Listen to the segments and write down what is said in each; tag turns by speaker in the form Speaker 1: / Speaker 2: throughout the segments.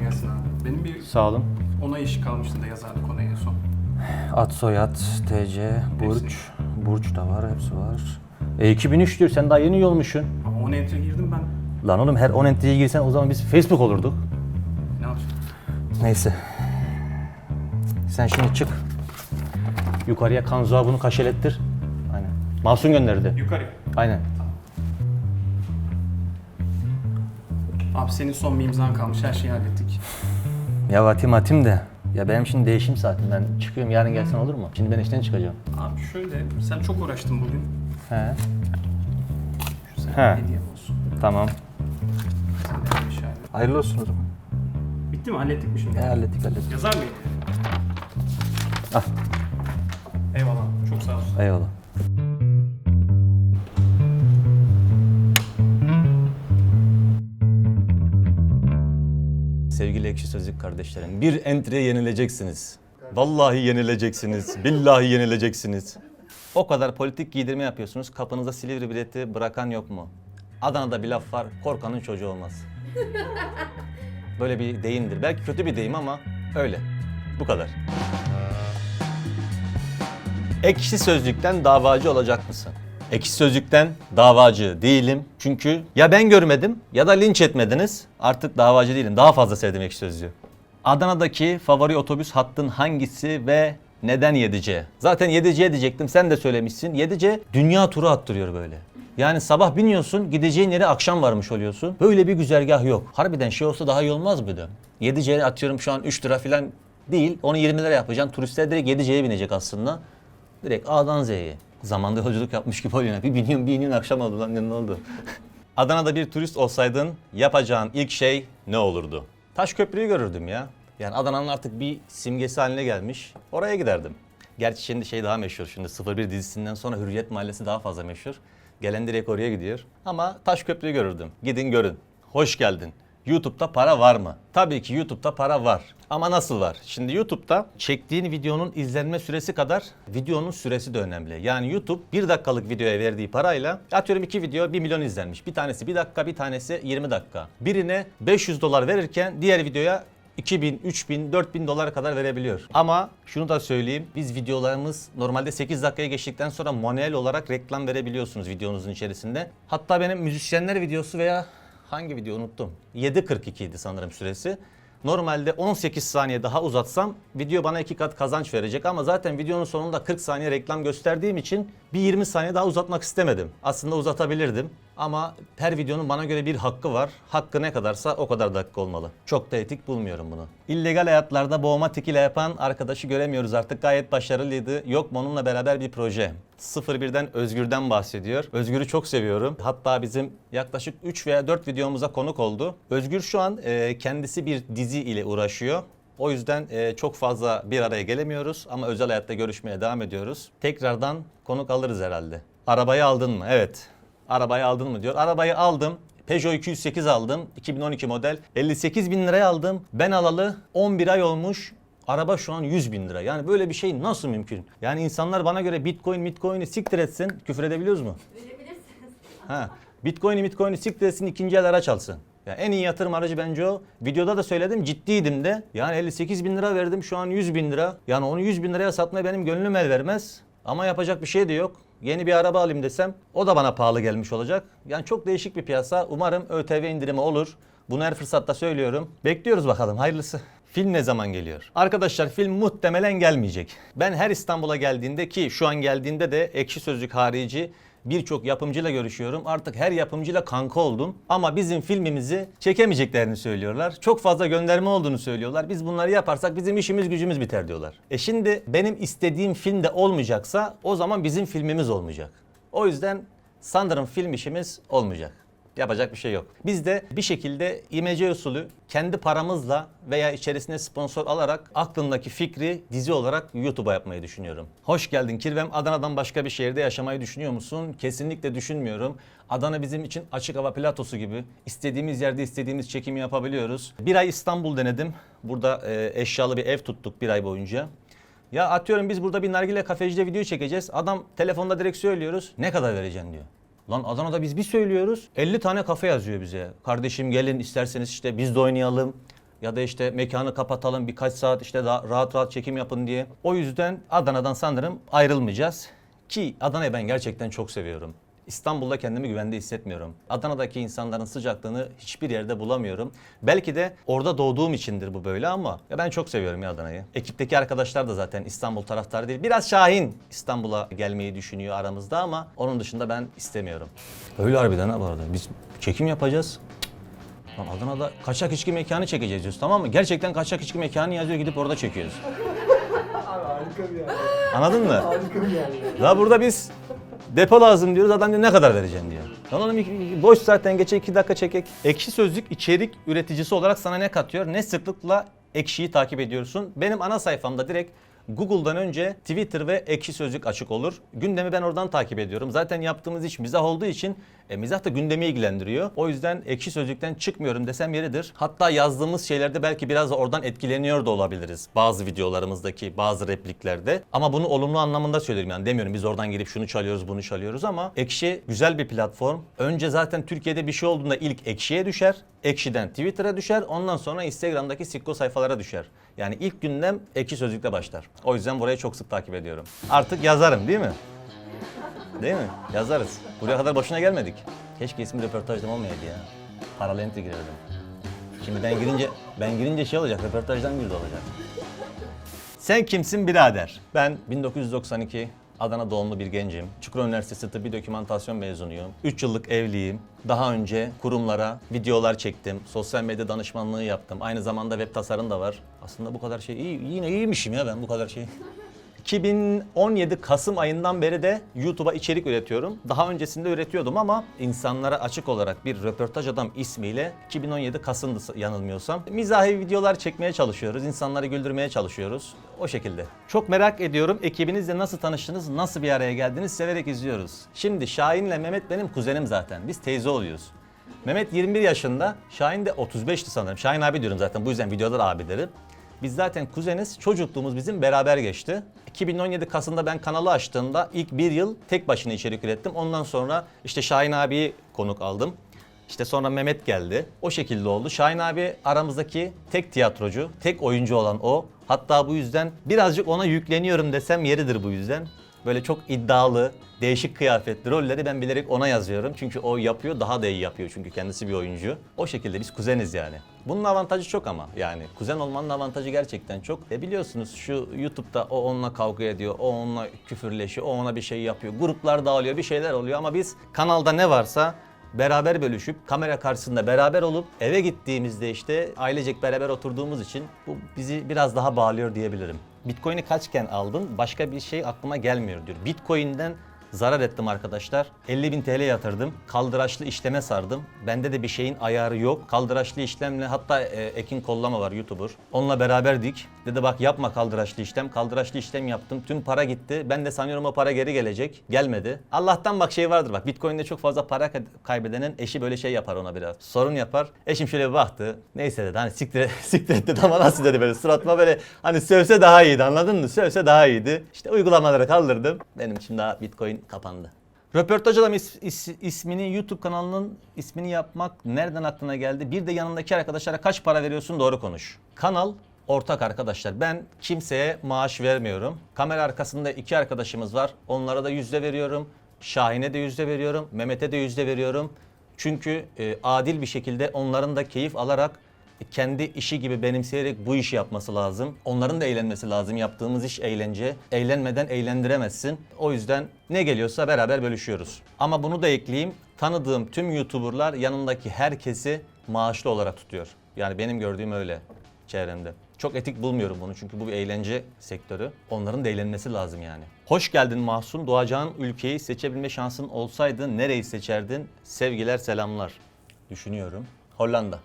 Speaker 1: Kolay gelsin abi. Benim bir
Speaker 2: Sağ olun.
Speaker 1: onay işi kalmıştı da yazardık ona en son.
Speaker 2: Ad, soyad, TC, Burç. Burç da var, hepsi var. E 2003 diyor, sen daha yeni üye olmuşsun.
Speaker 1: Ama ona enter girdim ben.
Speaker 2: Lan oğlum her 10 entry'ye girsen o zaman biz Facebook olurduk.
Speaker 1: Ne yapacağım?
Speaker 2: Neyse. Sen şimdi çık. Yukarıya Kanzuğa bunu kaşelettir. Aynen. Mahsun gönderdi.
Speaker 1: Yukarı.
Speaker 2: Aynen.
Speaker 1: Abi senin son bir imzan kalmış. Her şeyi hallettik.
Speaker 2: Ya atim atim de. Ya benim şimdi değişim saatim. Ben çıkıyorum yarın gelsen olur mu? Şimdi ben işten çıkacağım.
Speaker 1: Abi şöyle, sen çok uğraştın bugün.
Speaker 2: He.
Speaker 1: Şu sana
Speaker 2: He.
Speaker 1: olsun.
Speaker 2: Tamam.
Speaker 1: Sen de bir şey hallet.
Speaker 2: Hayırlı olsun o zaman.
Speaker 1: Bitti mi? Hallettik mi şimdi?
Speaker 2: E, hallettik hallettik.
Speaker 1: Yazar mıyım?
Speaker 2: Al.
Speaker 1: Eyvallah. Çok sağ olsun.
Speaker 2: Eyvallah.
Speaker 3: Ekşi sözlük kardeşlerim, bir entry'e yenileceksiniz. Vallahi yenileceksiniz, billahi yenileceksiniz. O kadar politik giydirme yapıyorsunuz, kapınıza Silivri bileti bırakan yok mu? Adana'da bir laf var, korkanın çocuğu olmaz. Böyle bir deyimdir. Belki kötü bir deyim ama öyle. Bu kadar. Ekşi Sözlük'ten davacı olacak mısın? Ekşi Sözlük'ten davacı değilim. Çünkü ya ben görmedim ya da linç etmediniz. Artık davacı değilim. Daha fazla sevdim Ekşi Sözlüğü. Adana'daki favori otobüs hattın hangisi ve neden 7C? Zaten 7C diyecektim sen de söylemişsin. 7C dünya turu attırıyor böyle. Yani sabah biniyorsun gideceğin yere akşam varmış oluyorsun. Böyle bir güzergah yok. Harbiden şey olsa daha iyi olmaz mıydı? 7C atıyorum şu an 3 lira falan değil. Onu 20 lira yapacaksın. Turistler direkt 7C'ye binecek aslında. Direkt A'dan Z'ye. Zamanda yolculuk yapmış gibi oluyor. Bir biniyorum bir iniyorum akşam oldu lan ne oldu? Adana'da bir turist olsaydın yapacağın ilk şey ne olurdu? Taş Köprü'yü görürdüm ya. Yani Adana'nın artık bir simgesi haline gelmiş. Oraya giderdim. Gerçi şimdi şey daha meşhur. Şimdi 01 dizisinden sonra Hürriyet Mahallesi daha fazla meşhur. Gelen direkt oraya gidiyor. Ama Taş Köprü'yü görürdüm. Gidin görün. Hoş geldin. YouTube'da para var mı? Tabii ki YouTube'da para var. Ama nasıl var? Şimdi YouTube'da çektiğin videonun izlenme süresi kadar videonun süresi de önemli. Yani YouTube bir dakikalık videoya verdiği parayla atıyorum iki video 1 milyon izlenmiş. Bir tanesi 1 dakika, bir tanesi 20 dakika. Birine 500 dolar verirken diğer videoya 2000, 3000, 4000 dolara kadar verebiliyor. Ama şunu da söyleyeyim. Biz videolarımız normalde 8 dakikaya geçtikten sonra manuel olarak reklam verebiliyorsunuz videonuzun içerisinde. Hatta benim müzisyenler videosu veya hangi video unuttum. 7.42 idi sanırım süresi. Normalde 18 saniye daha uzatsam video bana iki kat kazanç verecek ama zaten videonun sonunda 40 saniye reklam gösterdiğim için bir 20 saniye daha uzatmak istemedim. Aslında uzatabilirdim ama her videonun bana göre bir hakkı var. Hakkı ne kadarsa o kadar dakika olmalı. Çok da etik bulmuyorum bunu. İllegal hayatlarda boğma tikile yapan arkadaşı göremiyoruz artık. Gayet başarılıydı. Yok mu onunla beraber bir proje. 01'den Özgür'den bahsediyor. Özgür'ü çok seviyorum. Hatta bizim yaklaşık 3 veya 4 videomuza konuk oldu. Özgür şu an e, kendisi bir dizi ile uğraşıyor. O yüzden e, çok fazla bir araya gelemiyoruz ama özel hayatta görüşmeye devam ediyoruz. Tekrardan konuk alırız herhalde. Arabayı aldın mı? Evet. Arabayı aldın mı diyor. Arabayı aldım. Peugeot 208 aldım. 2012 model. 58 bin liraya aldım. Ben alalı 11 ay olmuş. Araba şu an 100 bin lira. Yani böyle bir şey nasıl mümkün? Yani insanlar bana göre bitcoin bitcoin'i siktir etsin. Küfür edebiliyoruz mu?
Speaker 4: Verebilirsiniz.
Speaker 3: Ha. Bitcoin'i bitcoin'i siktir etsin ikinci el araç alsın. Ya en iyi yatırım aracı bence o. Videoda da söyledim ciddiydim de. Yani 58 bin lira verdim şu an 100 bin lira. Yani onu 100 bin liraya satmaya benim gönlüm el vermez. Ama yapacak bir şey de yok. Yeni bir araba alayım desem o da bana pahalı gelmiş olacak. Yani çok değişik bir piyasa. Umarım ÖTV indirimi olur. Bunu her fırsatta söylüyorum. Bekliyoruz bakalım hayırlısı. Film ne zaman geliyor? Arkadaşlar film muhtemelen gelmeyecek. Ben her İstanbul'a geldiğinde ki şu an geldiğinde de ekşi sözlük harici birçok yapımcıyla görüşüyorum. Artık her yapımcıyla kanka oldum. Ama bizim filmimizi çekemeyeceklerini söylüyorlar. Çok fazla gönderme olduğunu söylüyorlar. Biz bunları yaparsak bizim işimiz gücümüz biter diyorlar. E şimdi benim istediğim film de olmayacaksa o zaman bizim filmimiz olmayacak. O yüzden sanırım film işimiz olmayacak. Yapacak bir şey yok. Biz de bir şekilde imece usulü kendi paramızla veya içerisine sponsor alarak aklımdaki fikri dizi olarak YouTube'a yapmayı düşünüyorum. Hoş geldin Kirvem. Adana'dan başka bir şehirde yaşamayı düşünüyor musun? Kesinlikle düşünmüyorum. Adana bizim için açık hava platosu gibi. İstediğimiz yerde istediğimiz çekimi yapabiliyoruz. Bir ay İstanbul denedim. Burada e, eşyalı bir ev tuttuk bir ay boyunca. Ya atıyorum biz burada bir nargile kafecide video çekeceğiz. Adam telefonda direkt söylüyoruz. Ne kadar vereceksin diyor. Lan Adana'da biz bir söylüyoruz. 50 tane kafe yazıyor bize. Kardeşim gelin isterseniz işte biz de oynayalım. ya da işte mekanı kapatalım birkaç saat işte daha rahat rahat çekim yapın diye. O yüzden Adana'dan sanırım ayrılmayacağız. Ki Adana'yı ben gerçekten çok seviyorum. İstanbul'da kendimi güvende hissetmiyorum. Adana'daki insanların sıcaklığını hiçbir yerde bulamıyorum. Belki de orada doğduğum içindir bu böyle ama ya ben çok seviyorum ya Adana'yı. Ekipteki arkadaşlar da zaten İstanbul taraftarı değil. Biraz Şahin İstanbul'a gelmeyi düşünüyor aramızda ama onun dışında ben istemiyorum. Öyle harbiden ha bu arada. Biz çekim yapacağız. Lan Adana'da kaçak içki mekanı çekeceğiz diyoruz tamam mı? Gerçekten kaçak içki mekanı yazıyor gidip orada çekiyoruz.
Speaker 4: Harika bir yer.
Speaker 3: Anladın mı?
Speaker 4: Harika bir yer. Ya
Speaker 3: burada biz depo lazım diyoruz. Adam diyor ne kadar vereceksin diyor. Lan oğlum boş zaten geçe iki dakika çekek. Ekşi Sözlük içerik üreticisi olarak sana ne katıyor? Ne sıklıkla Ekşi'yi takip ediyorsun? Benim ana sayfamda direkt Google'dan önce Twitter ve Ekşi Sözlük açık olur. Gündemi ben oradan takip ediyorum. Zaten yaptığımız iş mizah olduğu için e, mizah da gündemi ilgilendiriyor. O yüzden Ekşi Sözlük'ten çıkmıyorum desem yeridir. Hatta yazdığımız şeylerde belki biraz da oradan etkileniyor da olabiliriz. Bazı videolarımızdaki bazı repliklerde. Ama bunu olumlu anlamında söylüyorum yani demiyorum biz oradan girip şunu çalıyoruz bunu çalıyoruz ama Ekşi güzel bir platform. Önce zaten Türkiye'de bir şey olduğunda ilk Ekşi'ye düşer. Ekşi'den Twitter'a düşer. Ondan sonra Instagram'daki Sikko sayfalara düşer. Yani ilk gündem Ekşi Sözlük'te başlar. O yüzden burayı çok sık takip ediyorum. Artık yazarım değil mi? Değil mi? Yazarız. Buraya kadar boşuna gelmedik. Keşke ismi röportajdan olmayaydı ya. Paralı entry girerdim. Şimdi ben girince ben girince şey olacak, röportajdan girdi olacak. Sen kimsin birader? Ben 1992 Adana doğumlu bir gencim. Çukurova Üniversitesi Tıbbi Dokümantasyon mezunuyum. 3 yıllık evliyim. Daha önce kurumlara videolar çektim. Sosyal medya danışmanlığı yaptım. Aynı zamanda web tasarım da var. Aslında bu kadar şey iyi. Yine iyiymişim ya ben bu kadar şey. 2017 Kasım ayından beri de YouTube'a içerik üretiyorum. Daha öncesinde üretiyordum ama insanlara açık olarak bir röportaj adam ismiyle 2017 Kasım'dı yanılmıyorsam. Mizahi videolar çekmeye çalışıyoruz. insanları güldürmeye çalışıyoruz. O şekilde. Çok merak ediyorum ekibinizle nasıl tanıştınız, nasıl bir araya geldiniz severek izliyoruz. Şimdi Şahin'le Mehmet benim kuzenim zaten. Biz teyze oluyoruz. Mehmet 21 yaşında, Şahin de 35'ti sanırım. Şahin abi diyorum zaten bu yüzden videoda abi derim. Biz zaten kuzeniz, çocukluğumuz bizim beraber geçti. 2017 Kasım'da ben kanalı açtığımda ilk bir yıl tek başına içerik ürettim. Ondan sonra işte Şahin abiyi konuk aldım. İşte sonra Mehmet geldi. O şekilde oldu. Şahin abi aramızdaki tek tiyatrocu, tek oyuncu olan o. Hatta bu yüzden birazcık ona yükleniyorum desem yeridir bu yüzden. Böyle çok iddialı, değişik kıyafetli rolleri ben bilerek ona yazıyorum. Çünkü o yapıyor, daha da iyi yapıyor çünkü kendisi bir oyuncu. O şekilde biz kuzeniz yani. Bunun avantajı çok ama yani kuzen olmanın avantajı gerçekten çok. E biliyorsunuz şu YouTube'da o onunla kavga ediyor, o onunla küfürleşiyor, o ona bir şey yapıyor. Gruplar dağılıyor, bir şeyler oluyor ama biz kanalda ne varsa beraber bölüşüp kamera karşısında beraber olup eve gittiğimizde işte ailecek beraber oturduğumuz için bu bizi biraz daha bağlıyor diyebilirim. Bitcoin'i kaçken aldın? Başka bir şey aklıma gelmiyor diyor. Bitcoin'den zarar ettim arkadaşlar. 50 bin TL yatırdım. Kaldıraçlı işleme sardım. Bende de bir şeyin ayarı yok. Kaldıraçlı işlemle hatta e, Ekin Kollama var YouTuber. Onunla beraberdik. Dedi bak yapma kaldıraçlı işlem. Kaldıraçlı işlem yaptım. Tüm para gitti. Ben de sanıyorum o para geri gelecek. Gelmedi. Allah'tan bak şey vardır bak. Bitcoin'de çok fazla para ka- kaybedenin eşi böyle şey yapar ona biraz. Sorun yapar. Eşim şöyle bir baktı. Neyse dedi hani siktir, siktir et dedi ama nasıl dedi böyle suratıma böyle hani sövse daha iyiydi anladın mı? Sövse daha iyiydi. İşte uygulamaları kaldırdım. Benim için daha Bitcoin kapandı. Röportaj Adam is- is- ismini YouTube kanalının ismini yapmak nereden aklına geldi? Bir de yanındaki arkadaşlara kaç para veriyorsun doğru konuş. Kanal ortak arkadaşlar. Ben kimseye maaş vermiyorum. Kamera arkasında iki arkadaşımız var. Onlara da yüzde veriyorum. Şahin'e de yüzde veriyorum. Mehmet'e de yüzde veriyorum. Çünkü e, adil bir şekilde onların da keyif alarak kendi işi gibi benimseyerek bu işi yapması lazım. Onların da eğlenmesi lazım. Yaptığımız iş eğlence. Eğlenmeden eğlendiremezsin. O yüzden ne geliyorsa beraber bölüşüyoruz. Ama bunu da ekleyeyim. Tanıdığım tüm YouTuber'lar yanındaki herkesi maaşlı olarak tutuyor. Yani benim gördüğüm öyle çevremde. Çok etik bulmuyorum bunu çünkü bu bir eğlence sektörü. Onların da eğlenmesi lazım yani. Hoş geldin Mahsun. Doğacağın ülkeyi seçebilme şansın olsaydı nereyi seçerdin? Sevgiler, selamlar. Düşünüyorum. Hollanda.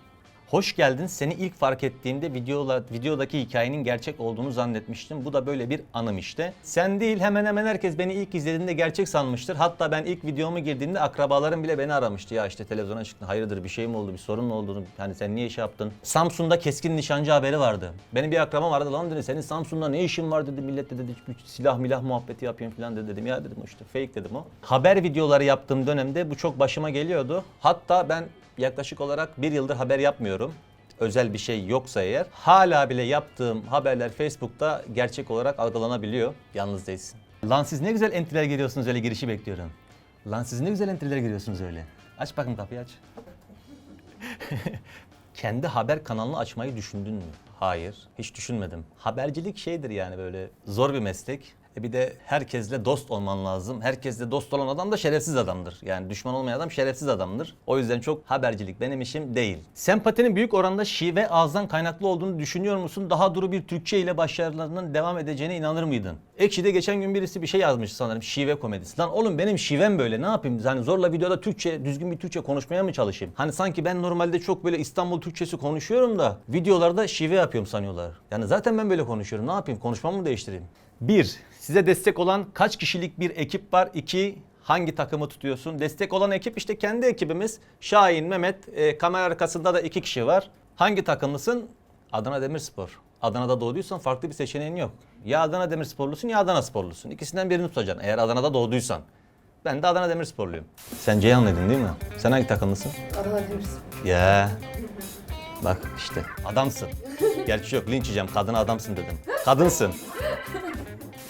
Speaker 3: Hoş geldin. Seni ilk fark ettiğimde videola, videodaki hikayenin gerçek olduğunu zannetmiştim. Bu da böyle bir anım işte. Sen değil hemen hemen herkes beni ilk izlediğinde gerçek sanmıştır. Hatta ben ilk videomu girdiğimde akrabalarım bile beni aramıştı. Ya işte televizyona çıktın hayırdır bir şey mi oldu bir sorun mu olduğunu hani sen niye iş yaptın? Samsun'da keskin nişancı haberi vardı. Benim bir akrabam aradı lan dedi senin Samsun'da ne işin var dedi millet de dedi silah milah muhabbeti yapıyorsun falan dedi. Dedim ya dedim işte fake dedim o. Haber videoları yaptığım dönemde bu çok başıma geliyordu. Hatta ben yaklaşık olarak bir yıldır haber yapmıyorum. özel bir şey yoksa eğer hala bile yaptığım haberler Facebook'ta gerçek olarak algılanabiliyor. Yalnız değilsin. Lan siz ne güzel entry'ler giriyorsunuz öyle girişi bekliyorum. Lan siz ne güzel entry'ler giriyorsunuz öyle. Aç bakın kapıyı aç. Kendi haber kanalını açmayı düşündün mü? Hayır, hiç düşünmedim. Habercilik şeydir yani böyle zor bir meslek. E bir de herkesle dost olman lazım. Herkesle dost olan adam da şerefsiz adamdır. Yani düşman olmayan adam şerefsiz adamdır. O yüzden çok habercilik benim işim değil. Sempatinin büyük oranda şive ağızdan kaynaklı olduğunu düşünüyor musun? Daha duru bir Türkçe ile başarılarının devam edeceğine inanır mıydın? Ekşi'de geçen gün birisi bir şey yazmış sanırım şive komedisi. Lan oğlum benim şivem böyle ne yapayım? Hani zorla videoda Türkçe, düzgün bir Türkçe konuşmaya mı çalışayım? Hani sanki ben normalde çok böyle İstanbul Türkçesi konuşuyorum da videolarda şive yapıyorum sanıyorlar. Yani zaten ben böyle konuşuyorum. Ne yapayım? Konuşmamı mı değiştireyim? 1. Size destek olan kaç kişilik bir ekip var? 2. Hangi takımı tutuyorsun? Destek olan ekip işte kendi ekibimiz. Şahin, Mehmet, e, kamera arkasında da iki kişi var. Hangi takımlısın? Adana Demirspor. Adana'da doğduysan farklı bir seçeneğin yok. Ya Adana Demirsporlusun ya Adana Sporlusun. İkisinden birini tutacaksın eğer Adana'da doğduysan. Ben de Adana Demirsporluyum. Sen Ceyhanlıydın değil mi? Sen hangi takımlısın?
Speaker 4: Adana Demirspor.
Speaker 3: Ya. Bak işte adamsın. Gerçi yok linç yiyeceğim kadına adamsın dedim. Kadınsın.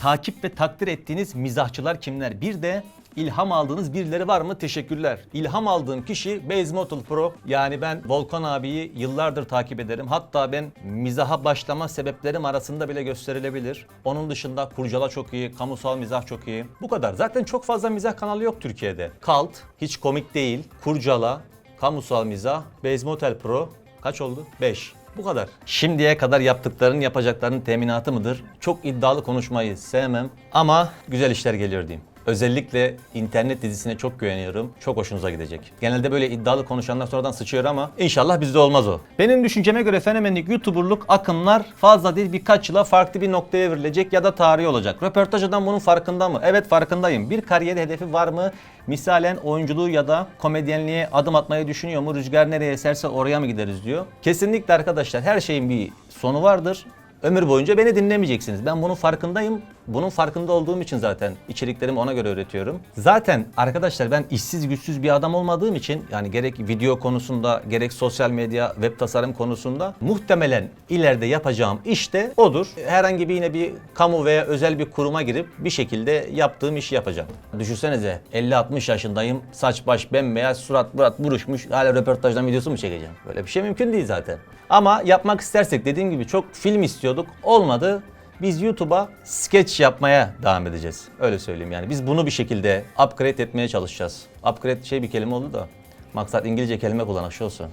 Speaker 3: Takip ve takdir ettiğiniz mizahçılar kimler? Bir de ilham aldığınız birileri var mı? Teşekkürler. İlham aldığım kişi Base Motel Pro. Yani ben Volkan abiyi yıllardır takip ederim. Hatta ben mizaha başlama sebeplerim arasında bile gösterilebilir. Onun dışında Kurcala çok iyi, kamusal mizah çok iyi. Bu kadar. Zaten çok fazla mizah kanalı yok Türkiye'de. Kalt, hiç komik değil. Kurcala, kamusal mizah, Base Motel Pro. Kaç oldu? 5. Bu kadar. Şimdiye kadar yaptıkların yapacakların teminatı mıdır? Çok iddialı konuşmayı sevmem ama güzel işler geliyor diyeyim. Özellikle internet dizisine çok güveniyorum. Çok hoşunuza gidecek. Genelde böyle iddialı konuşanlar sonradan sıçıyor ama inşallah bizde olmaz o. Benim düşünceme göre fenomenlik, youtuberluk, akımlar fazla değil birkaç yıla farklı bir noktaya evrilecek ya da tarihi olacak. Röportaj adam bunun farkında mı? Evet farkındayım. Bir kariyer hedefi var mı? Misalen oyunculuğu ya da komedyenliğe adım atmayı düşünüyor mu? Rüzgar nereye eserse oraya mı gideriz diyor. Kesinlikle arkadaşlar her şeyin bir sonu vardır. Ömür boyunca beni dinlemeyeceksiniz. Ben bunun farkındayım. Bunun farkında olduğum için zaten içeriklerimi ona göre üretiyorum. Zaten arkadaşlar ben işsiz güçsüz bir adam olmadığım için yani gerek video konusunda gerek sosyal medya, web tasarım konusunda muhtemelen ileride yapacağım iş de odur. Herhangi bir yine bir kamu veya özel bir kuruma girip bir şekilde yaptığım işi yapacağım. Düşünsenize 50-60 yaşındayım. Saç baş bembeyaz, surat murat buruşmuş. Hala röportajdan videosu mu çekeceğim? Böyle bir şey mümkün değil zaten. Ama yapmak istersek dediğim gibi çok film istiyorduk. Olmadı. Biz YouTube'a sketch yapmaya devam edeceğiz. Öyle söyleyeyim yani. Biz bunu bir şekilde upgrade etmeye çalışacağız. Upgrade şey bir kelime oldu da. Maksat İngilizce kelime kullanak şu olsun.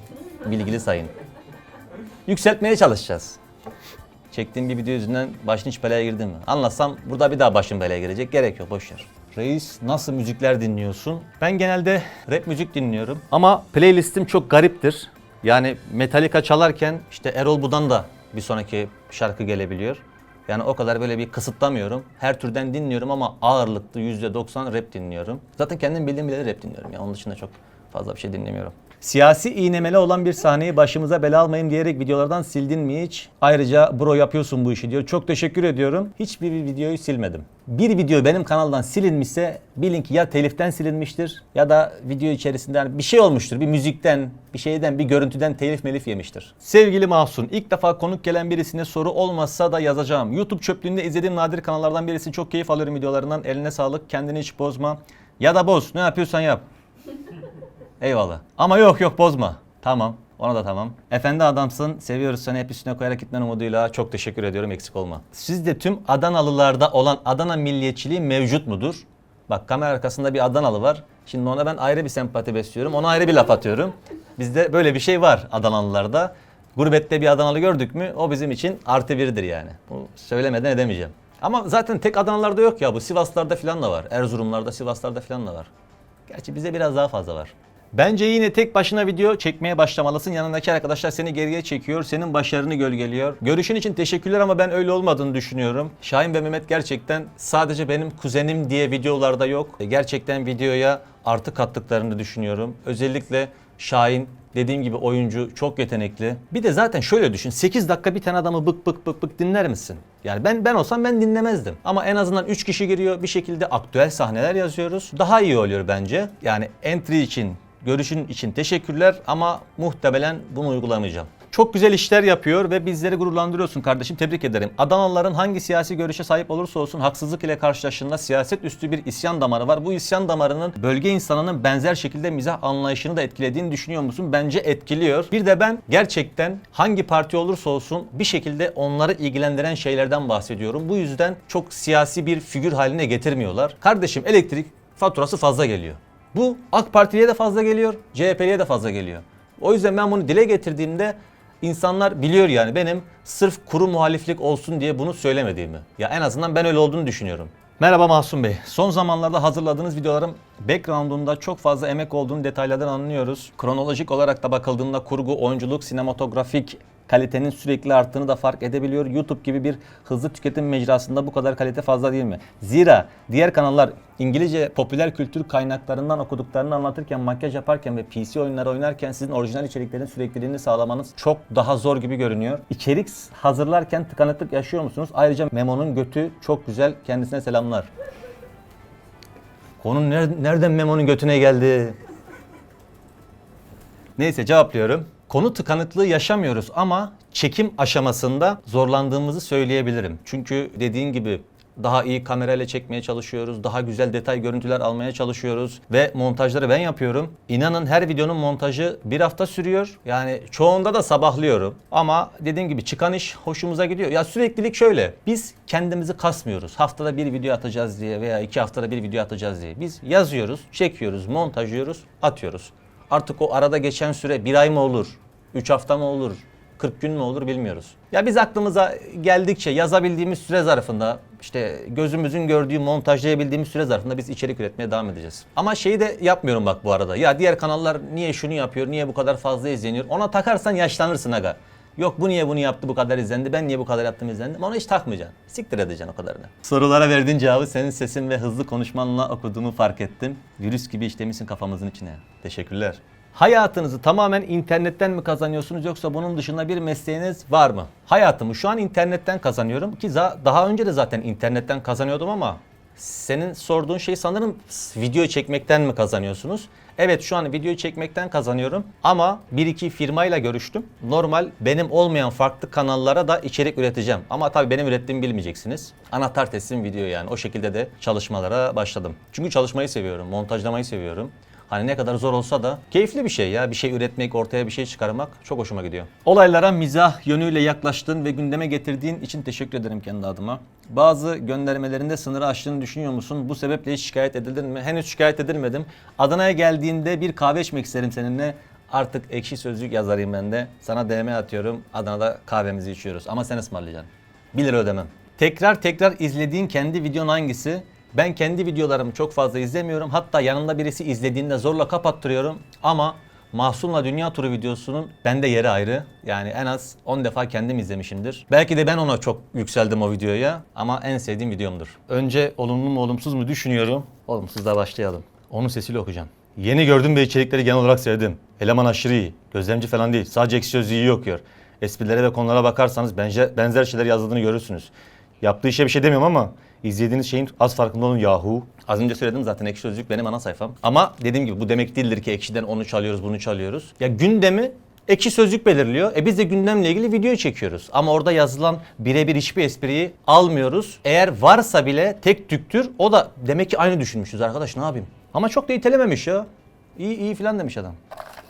Speaker 3: Bilgili sayın. Yükseltmeye çalışacağız. Çektiğim bir video yüzünden başın hiç belaya girdi mi? Anlatsam burada bir daha başın belaya girecek. Gerek yok boş ver. Reis nasıl müzikler dinliyorsun? Ben genelde rap müzik dinliyorum. Ama playlistim çok gariptir. Yani Metallica çalarken işte Erol Budan da bir sonraki şarkı gelebiliyor. Yani o kadar böyle bir kısıtlamıyorum. Her türden dinliyorum ama ağırlıklı %90 rap dinliyorum. Zaten kendim bildiğim bile rap dinliyorum. Yani onun dışında çok fazla bir şey dinlemiyorum. Siyasi iğnemeli olan bir sahneyi başımıza bela almayın diyerek videolardan sildin mi hiç? Ayrıca bro yapıyorsun bu işi diyor. Çok teşekkür ediyorum. Hiçbir videoyu silmedim. Bir video benim kanaldan silinmişse bilin ki ya teliften silinmiştir ya da video içerisinde bir şey olmuştur. Bir müzikten, bir şeyden, bir görüntüden telif melif yemiştir. Sevgili Mahsun, ilk defa konuk gelen birisine soru olmazsa da yazacağım. YouTube çöplüğünde izlediğim nadir kanallardan birisi. Çok keyif alıyorum videolarından. Eline sağlık. Kendini hiç bozma. Ya da boz. Ne yapıyorsan yap. Eyvallah. Ama yok yok bozma. Tamam. Ona da tamam. Efendi adamsın. Seviyoruz seni. Hep üstüne koyarak gitmen umuduyla. Çok teşekkür ediyorum. Eksik olma. Sizde tüm Adanalılarda olan Adana milliyetçiliği mevcut mudur? Bak kamera arkasında bir Adanalı var. Şimdi ona ben ayrı bir sempati besliyorum. Ona ayrı bir laf atıyorum. Bizde böyle bir şey var Adanalılarda. Gurbette bir Adanalı gördük mü o bizim için artı birdir yani. Bunu söylemeden edemeyeceğim. Ama zaten tek Adanalılarda yok ya bu Sivaslarda falan da var. Erzurumlarda, Sivaslarda falan da var. Gerçi bize biraz daha fazla var. Bence yine tek başına video çekmeye başlamalısın. Yanındaki arkadaşlar seni geriye çekiyor. Senin başarını gölgeliyor. Görüşün için teşekkürler ama ben öyle olmadığını düşünüyorum. Şahin ve Mehmet gerçekten sadece benim kuzenim diye videolarda yok. E, Gerçekten videoya artı kattıklarını düşünüyorum. Özellikle Şahin dediğim gibi oyuncu çok yetenekli. Bir de zaten şöyle düşün. 8 dakika bir tane adamı bık bık bık bık dinler misin? Yani ben ben olsam ben dinlemezdim. Ama en azından 3 kişi giriyor. Bir şekilde aktüel sahneler yazıyoruz. Daha iyi oluyor bence. Yani entry için, görüşün için teşekkürler ama muhtemelen bunu uygulamayacağım. çok güzel işler yapıyor ve bizleri gururlandırıyorsun kardeşim. Tebrik ederim. Adanalıların hangi siyasi görüşe sahip olursa olsun haksızlık ile karşılaştığında siyaset üstü bir isyan damarı var. Bu isyan damarının bölge insanının benzer şekilde mizah anlayışını da etkilediğini düşünüyor musun? Bence etkiliyor. Bir de ben gerçekten hangi parti olursa olsun bir şekilde onları ilgilendiren şeylerden bahsediyorum. Bu yüzden çok siyasi bir figür haline getirmiyorlar. Kardeşim elektrik faturası fazla geliyor. Bu AK Partiliye de fazla geliyor, CHP'liye de fazla geliyor. O yüzden ben bunu dile getirdiğimde insanlar biliyor yani benim sırf kuru muhaliflik olsun diye bunu söylemediğimi. Ya en azından ben öyle olduğunu düşünüyorum. Merhaba Mahsun Bey. Son zamanlarda hazırladığınız videoların background'unda çok fazla emek olduğunu detaylardan anlıyoruz. Kronolojik olarak da bakıldığında kurgu, oyunculuk, sinematografik kalitenin sürekli arttığını da fark edebiliyor. YouTube gibi bir hızlı tüketim mecrasında bu kadar kalite fazla değil mi? Zira diğer kanallar İngilizce popüler kültür kaynaklarından okuduklarını anlatırken, makyaj yaparken ve PC oyunları oynarken sizin orijinal içeriklerin sürekliliğini sağlamanız çok daha zor gibi görünüyor. İçerik hazırlarken tıkanıklık yaşıyor musunuz? Ayrıca Memo'nun götü çok güzel. Kendisine selamlar. Konu ner- nereden Memo'nun götüne geldi? Neyse cevaplıyorum. Konu tıkanıklığı yaşamıyoruz ama çekim aşamasında zorlandığımızı söyleyebilirim. Çünkü dediğin gibi daha iyi kamerayla çekmeye çalışıyoruz. Daha güzel detay görüntüler almaya çalışıyoruz. Ve montajları ben yapıyorum. İnanın her videonun montajı bir hafta sürüyor. Yani çoğunda da sabahlıyorum. Ama dediğim gibi çıkan iş hoşumuza gidiyor. Ya süreklilik şöyle. Biz kendimizi kasmıyoruz. Haftada bir video atacağız diye veya iki haftada bir video atacağız diye. Biz yazıyoruz, çekiyoruz, montajlıyoruz, atıyoruz. Artık o arada geçen süre bir ay mı olur? 3 hafta mı olur? 40 gün mü olur bilmiyoruz. Ya biz aklımıza geldikçe yazabildiğimiz süre zarfında işte gözümüzün gördüğü montajlayabildiğimiz süre zarfında biz içerik üretmeye devam edeceğiz. Ama şeyi de yapmıyorum bak bu arada. Ya diğer kanallar niye şunu yapıyor, niye bu kadar fazla izleniyor? Ona takarsan yaşlanırsın aga. Yok bu niye bunu yaptı bu kadar izlendi, ben niye bu kadar yaptım izlendi. Onu hiç takmayacaksın. Siktir edeceksin o kadarını. Sorulara verdiğin cevabı senin sesin ve hızlı konuşmanla okuduğumu fark ettim. Virüs gibi işlemişsin kafamızın içine. Teşekkürler. Hayatınızı tamamen internetten mi kazanıyorsunuz yoksa bunun dışında bir mesleğiniz var mı? Hayatımı şu an internetten kazanıyorum ki daha önce de zaten internetten kazanıyordum ama senin sorduğun şey sanırım video çekmekten mi kazanıyorsunuz? Evet şu an video çekmekten kazanıyorum ama bir iki firmayla görüştüm. Normal benim olmayan farklı kanallara da içerik üreteceğim. Ama tabii benim ürettiğimi bilmeyeceksiniz. Anahtar teslim video yani o şekilde de çalışmalara başladım. Çünkü çalışmayı seviyorum, montajlamayı seviyorum. Hani ne kadar zor olsa da keyifli bir şey ya. Bir şey üretmek, ortaya bir şey çıkarmak çok hoşuma gidiyor. Olaylara mizah yönüyle yaklaştığın ve gündeme getirdiğin için teşekkür ederim kendi adıma. Bazı göndermelerinde sınırı aştığını düşünüyor musun? Bu sebeple hiç şikayet edildin mi? Henüz şikayet edilmedim. Adana'ya geldiğinde bir kahve içmek isterim seninle. Artık ekşi sözlük yazarıyım ben de. Sana DM atıyorum. Adana'da kahvemizi içiyoruz. Ama sen ısmarlayacaksın. 1 lira ödemem. Tekrar tekrar izlediğin kendi videon hangisi? Ben kendi videolarımı çok fazla izlemiyorum. Hatta yanında birisi izlediğinde zorla kapattırıyorum. Ama Mahsun'la Dünya Turu videosunun bende yeri ayrı. Yani en az 10 defa kendim izlemişimdir. Belki de ben ona çok yükseldim o videoya ama en sevdiğim videomdur. Önce olumlu mu olumsuz mu düşünüyorum. Olumsuzla başlayalım. Onun sesiyle okuyacağım. Yeni gördüm ve içerikleri genel olarak sevdim. Eleman aşırı iyi. Gözlemci falan değil. Sadece ekşi sözlüğü iyi okuyor. Esprilere ve konulara bakarsanız benzer, benzer şeyler yazdığını görürsünüz. Yaptığı işe bir şey demiyorum ama izlediğiniz şeyin az farkında olun yahu. Az önce söyledim zaten Ekşi Sözlük benim ana sayfam. Ama dediğim gibi bu demek değildir ki Ekşi'den onu çalıyoruz bunu çalıyoruz. Ya gündemi Ekşi Sözlük belirliyor. E biz de gündemle ilgili video çekiyoruz. Ama orada yazılan birebir hiçbir espriyi almıyoruz. Eğer varsa bile tek tüktür o da demek ki aynı düşünmüşüz arkadaş ne yapayım. Ama çok da itelememiş ya. İyi iyi filan demiş adam.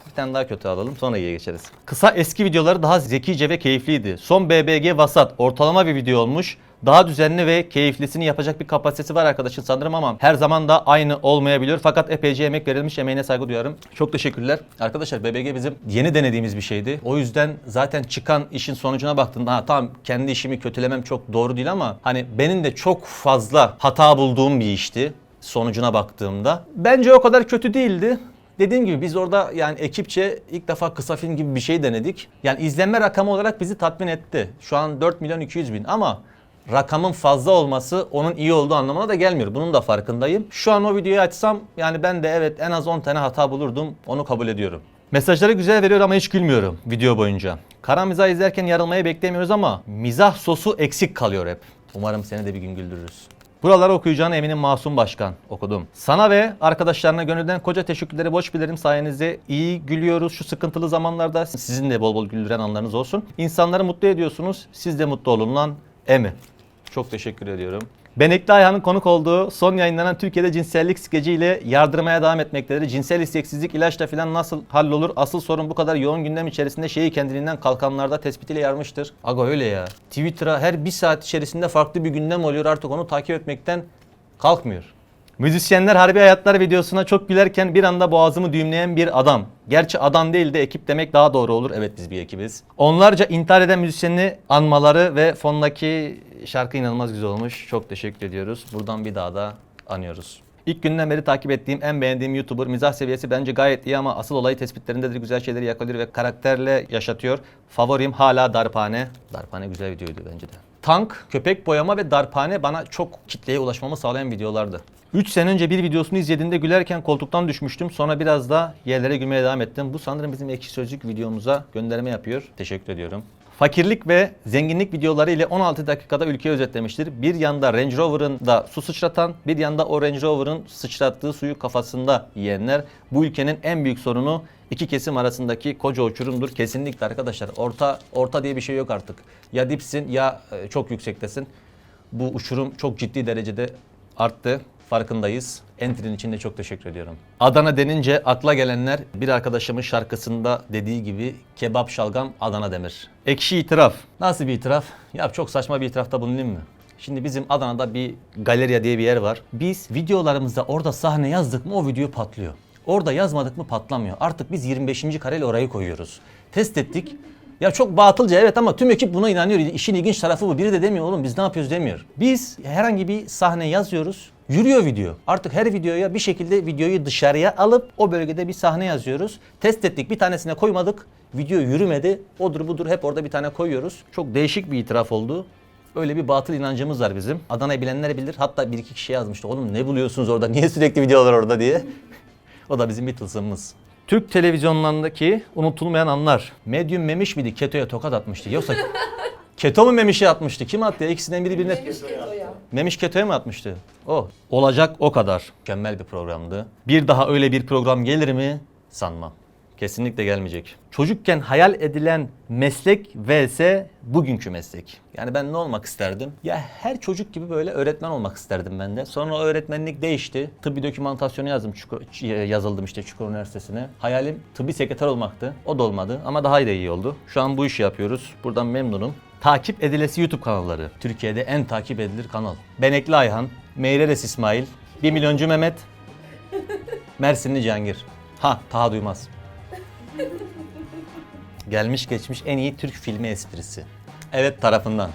Speaker 3: Bir tane daha kötü alalım sonra iyiye geçeriz. Kısa eski videoları daha zekice ve keyifliydi. Son BBG vasat ortalama bir video olmuş. Daha düzenli ve keyiflisini yapacak bir kapasitesi var arkadaşın sanırım ama her zaman da aynı olmayabiliyor. Fakat epeyce emek verilmiş emeğine saygı duyuyorum. Çok teşekkürler. Arkadaşlar BBG bizim yeni denediğimiz bir şeydi. O yüzden zaten çıkan işin sonucuna baktığında ha tamam kendi işimi kötülemem çok doğru değil ama hani benim de çok fazla hata bulduğum bir işti sonucuna baktığımda. Bence o kadar kötü değildi. Dediğim gibi biz orada yani ekipçe ilk defa kısa film gibi bir şey denedik. Yani izlenme rakamı olarak bizi tatmin etti. Şu an 4 milyon 200 bin ama rakamın fazla olması onun iyi olduğu anlamına da gelmiyor. Bunun da farkındayım. Şu an o videoyu açsam yani ben de evet en az 10 tane hata bulurdum. Onu kabul ediyorum. Mesajları güzel veriyor ama hiç gülmüyorum video boyunca. Kara mizah izlerken yarılmayı beklemiyoruz ama mizah sosu eksik kalıyor hep. Umarım seni de bir gün güldürürüz. Buraları okuyacağına eminim Masum Başkan okudum. Sana ve arkadaşlarına gönülden koca teşekkürleri boş bilirim sayenizde iyi gülüyoruz şu sıkıntılı zamanlarda. Sizin de bol bol güldüren anlarınız olsun. İnsanları mutlu ediyorsunuz. Siz de mutlu olun lan. Emi. Çok teşekkür ediyorum. Benekli Ayhan'ın konuk olduğu son yayınlanan Türkiye'de cinsellik skeciyle yardırmaya devam etmektedir. Cinsel isteksizlik ilaçla falan nasıl hallolur? Asıl sorun bu kadar yoğun gündem içerisinde şeyi kendiliğinden kalkanlarda tespitiyle yarmıştır. Aga öyle ya. Twitter'a her bir saat içerisinde farklı bir gündem oluyor artık onu takip etmekten kalkmıyor. Müzisyenler Harbi Hayatlar videosuna çok gülerken bir anda boğazımı düğümleyen bir adam. Gerçi adam değil de ekip demek daha doğru olur. Evet biz bir ekibiz. Onlarca intihar eden müzisyeni anmaları ve fondaki şarkı inanılmaz güzel olmuş. Çok teşekkür ediyoruz. Buradan bir daha da anıyoruz. İlk günden beri takip ettiğim en beğendiğim YouTuber mizah seviyesi bence gayet iyi ama asıl olayı tespitlerinde de güzel şeyleri yakalıyor ve karakterle yaşatıyor. Favorim hala Darphane. Darphane güzel videoydu bence de. Tank, köpek boyama ve darphane bana çok kitleye ulaşmamı sağlayan videolardı. 3 sene önce bir videosunu izlediğimde gülerken koltuktan düşmüştüm. Sonra biraz da yerlere gülmeye devam ettim. Bu sanırım bizim ekşi sözlük videomuza gönderme yapıyor. Teşekkür ediyorum. Fakirlik ve zenginlik videoları ile 16 dakikada ülkeyi özetlemiştir. Bir yanda Range Rover'ın da su sıçratan, bir yanda o Range Rover'ın sıçrattığı suyu kafasında yiyenler. Bu ülkenin en büyük sorunu iki kesim arasındaki koca uçurumdur. Kesinlikle arkadaşlar. Orta orta diye bir şey yok artık. Ya dipsin ya e, çok yüksektesin. Bu uçurum çok ciddi derecede arttı. Farkındayız. Entry'nin için de çok teşekkür ediyorum. Adana denince akla gelenler bir arkadaşımın şarkısında dediği gibi kebap şalgam Adana demir. Ekşi itiraf. Nasıl bir itiraf? Ya çok saçma bir itirafta bulunayım mı? Şimdi bizim Adana'da bir galeriya diye bir yer var. Biz videolarımızda orada sahne yazdık mı o video patlıyor. Orada yazmadık mı patlamıyor. Artık biz 25. kareli orayı koyuyoruz. Test ettik. Ya çok batılca evet ama tüm ekip buna inanıyor. İşin ilginç tarafı bu. Biri de demiyor oğlum biz ne yapıyoruz demiyor. Biz herhangi bir sahne yazıyoruz. Yürüyor video. Artık her videoya bir şekilde videoyu dışarıya alıp o bölgede bir sahne yazıyoruz. Test ettik bir tanesine koymadık. Video yürümedi. Odur budur hep orada bir tane koyuyoruz. Çok değişik bir itiraf oldu. Öyle bir batıl inancımız var bizim. Adana'yı bilenler bilir. Hatta bir iki kişi yazmıştı. Oğlum ne buluyorsunuz orada? Niye sürekli videolar orada diye. o da bizim bir tılsımımız. Türk televizyonlarındaki unutulmayan anlar. Medyum Memiş miydi? Keto'ya tokat atmıştı. Yoksa Keto mu Memiş'e atmıştı? Kim attı ya? İkisinden biri birine... Memiş Keto'ya mı atmıştı? O. Olacak o kadar. Mükemmel bir programdı. Bir daha öyle bir program gelir mi? Sanmam. Kesinlikle gelmeyecek. Çocukken hayal edilen meslek vs bugünkü meslek. Yani ben ne olmak isterdim? Ya her çocuk gibi böyle öğretmen olmak isterdim ben de. Sonra öğretmenlik değişti. Tıbbi dokümantasyonu yazdım, Çukur- yazıldım işte Çukur Üniversitesi'ne. Hayalim tıbbi sekreter olmaktı. O da olmadı ama daha de iyi oldu. Şu an bu işi yapıyoruz. Buradan memnunum. Takip edilesi YouTube kanalları. Türkiye'de en takip edilir kanal. Benekli Ayhan, Meyreres İsmail, 1 milyoncu Mehmet, Mersinli Cihangir. Ha, Taha Duymaz. Gelmiş geçmiş en iyi Türk filmi esprisi. Evet tarafından.